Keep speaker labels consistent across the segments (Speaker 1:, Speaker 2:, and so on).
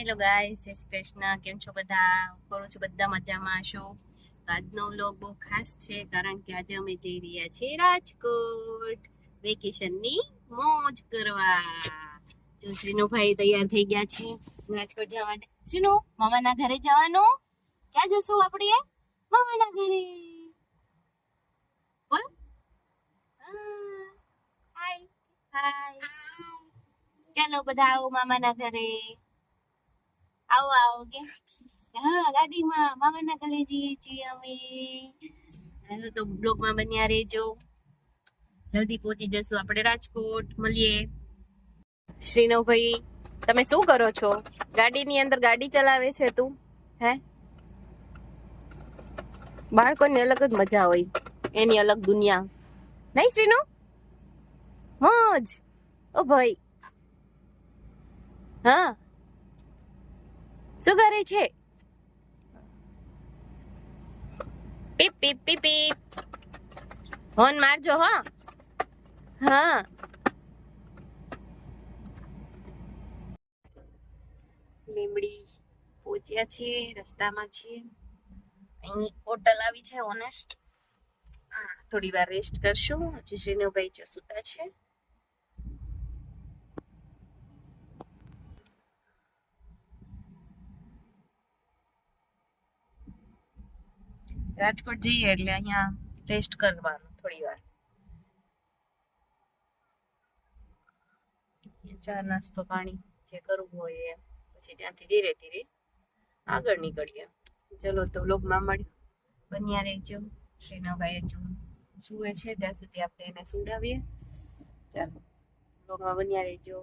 Speaker 1: Hello ગાય જય શ્રી કૃષ્ણ. કેમ છો બધા? કરું છું બધા મજામાં? છો આજનો વ્લોગ બહુ ખાસ છે કારણ કે આજે અમે જઈ રહ્યા છીએ રાજકોટ વેકેશનની મોજ કરવા. જો શ્રીનુભાઈ તૈયાર થઈ ગયા છે રાજકોટ જવા માટે. શ્રીનો મામાના ઘરે જવાનું? ક્યાં જશું આપણે? મામાના ઘરે. બોલ. હાય હાય ચાલો બધા આવો મામાના ઘરે. આવો આવો, કે હા ગાડીમાં મામાના ઘરે જઈએ છીએ અમે. હેલો તો બ્લોગમાં બન્યા રહેજો. જલ્દી પહોંચી જશું આપણે રાજકોટ, મળીએ. શ્રીનવભાઈ, તમે શું કરો છો? ગાડીની અંદર ગાડી ચલાવે છે તું, હે? બાળકોની અલગ જ મજા હોય, એની અલગ દુનિયા. નહીં શ્રીનુ? મોજ. ઓ ભાઈ. હા. શું કરે છે? પીપ પીપ પીપ પીપ. હોન મારજો, હા. હા. લીમડી પહોંચ્યા છીએ રસ્તામાં છીએ અહીં હોટલ આવી છે ઓનેસ્ટ થોડી વાર રેસ્ટ કરશું. હજી શ્રીનુભાઈ જો સુતા છે. રાજકોટ જઈએ એટલે અહીંયા રેસ્ટ કરવાનું થોડી વાર. ચા, નાસ્તો, પાણી જે કરવું હોય એ પછી ત્યાંથી ધીરે ધીરે આગળ નીકળીએ. ચલો તો લોગમાં મળ્યું બન્યા રહેજો. શ્રીનાભાઈ જો સુવે છે, ત્યાં સુધી આપણે એને સુડાવીએ. ચાલો લોગમાં બન્યા રહેજો.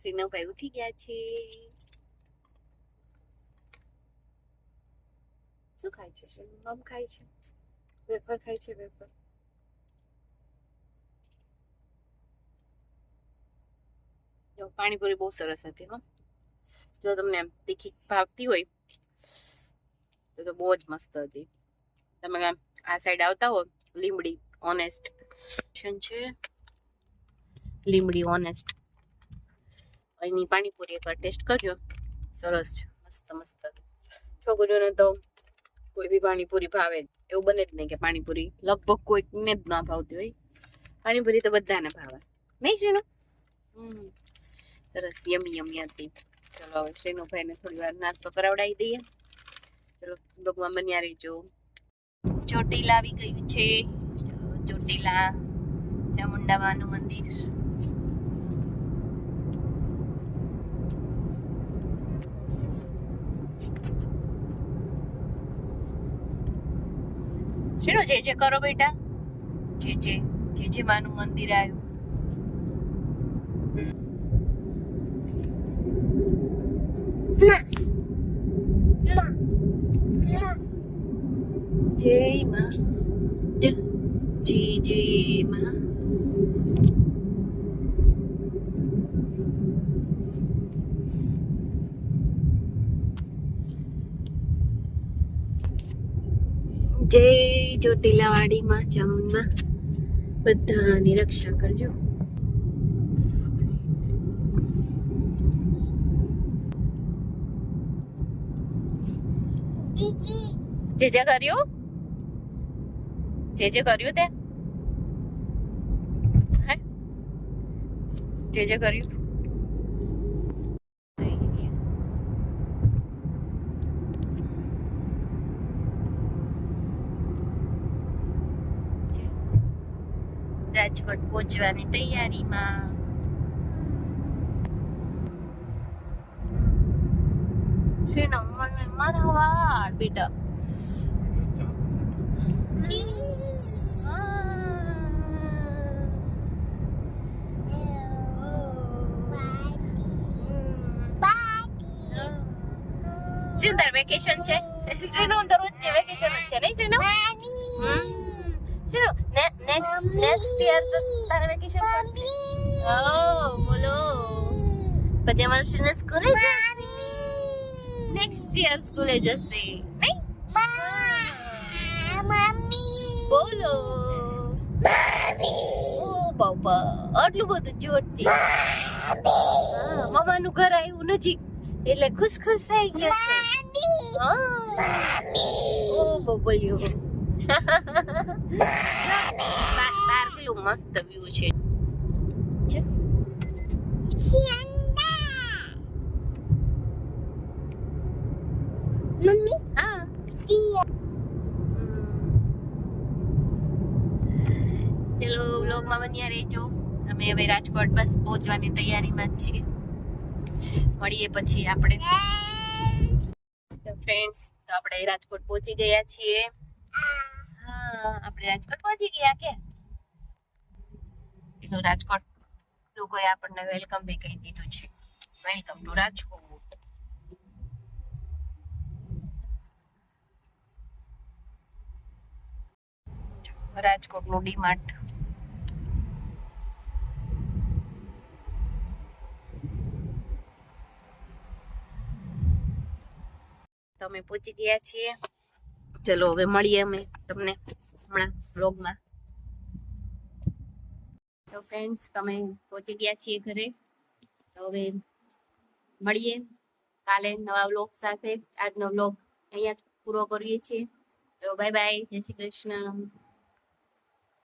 Speaker 1: શ્રીનાભાઈ ઉઠી ગયા છે. શું ખાય છે શ્રીનુ મમ ખાય છે વેફર ખાય છે વેફર જો પાણીપુરી બહુ સરસ હતી હો જો તમને તીખી ભાવતી હોય તો તો બહુ જ મસ્ત હતી તમે આ સાઈડ આવતા હો લીમડી ઓનેસ્ટ છે લીમડી ઓનેસ્ટ અહીંની પાણીપુરી એકવાર ટેસ્ટ કરજો સરસ છે મસ્ત મસ્ત છોકરીઓને તો કોઈ બી પાણીપુરી ભાવે એવું બને જ નહીં કે પાણીપુરી લગભગ કોઈને જ ના ભાવતી હોય. પાણીપુરી તો બધાને ભાવે. નહીં છે સરસ યમી યમી હતી ચલો હવે શ્રીનુભાઈને થોડી વાર નાસ્તો કરાવડાવી દઈએ. ચલો બ્લોગમાં બન્યા રહીજો. ચોટીલા આવી ગયું છે. ચલો, ચોટીલા, ચામુંડામાનું મંદિર. શેનો જે જે કરો બેટા? જે જે જે જે માનું મંદિર આવ્યું. જય મા, જય જય માં. જય ચોટીલાવાડી જામુનમાં. બધાની રક્ષા કરજો. જે જે કર્યું? જે જે કર્યું તે? જે જે કર્યું? રાજકોટ પહોંચવાની તૈયારીમાં. શ્રીનો મને મારા વાળ બેટા. શ્રીનું વેકેશન છે. શ્રીનું દરરોજ છે વેકેશન જ છે નહીં શ્રીનું? શ્રીનું નેક્સ્ટ નેક્સ્ટ યર તો તારે વેકેશન પડશે. ઓ બોલો. પછી અમારું શ્રીને સ્કૂલે જશે? નેક્સ્ટ યર સ્કૂલે જશે. નહીં? બોલો. ઓ બાપા, આટલું બધું જોરથી મમ્માનું ઘર આવ્યું નજીક. એટલે ખુશ ખુશ થઈ ગયા છે. હા. ઓ બબલ્યો. બાર કેટલું મસ્ત વ્યૂ છે?
Speaker 2: મમ્મી?
Speaker 1: હા. ચલો વ્લોગમાં બન્યા રહેજો. અમે હવે રાજકોટ બસ પહોંચવાની તૈયારીમાં છીએ. મળીએ પછી આપણે. ફ્રેન્ડ્સ તો આપણે રાજકોટ પહોંચી ગયા છીએ. આપણે રાજકોટ પહોંચી ગયા કે? એટલું રાજકોટ લોકોએ આપણને વેલકમ બી કહી દીધું છે. Welcome to Rajkot. રાજકોટનું ડીમાર્ટ. તમે પહોંચી ગયા છીએ. ચલો હવે મળીએ અમે તમને. હમણાં વ્લોગમાં તો ફ્રેન્ડ્સ તમે પહોંચી ગયા છીએ ઘરે. તો હવે મળીએ કાલે નવા વ્લોગ સાથે. આજનો વ્લોગ અહીંયા જ પૂરો કરીએ છીએ. તો બાય બાય જય શ્રી કૃષ્ણ.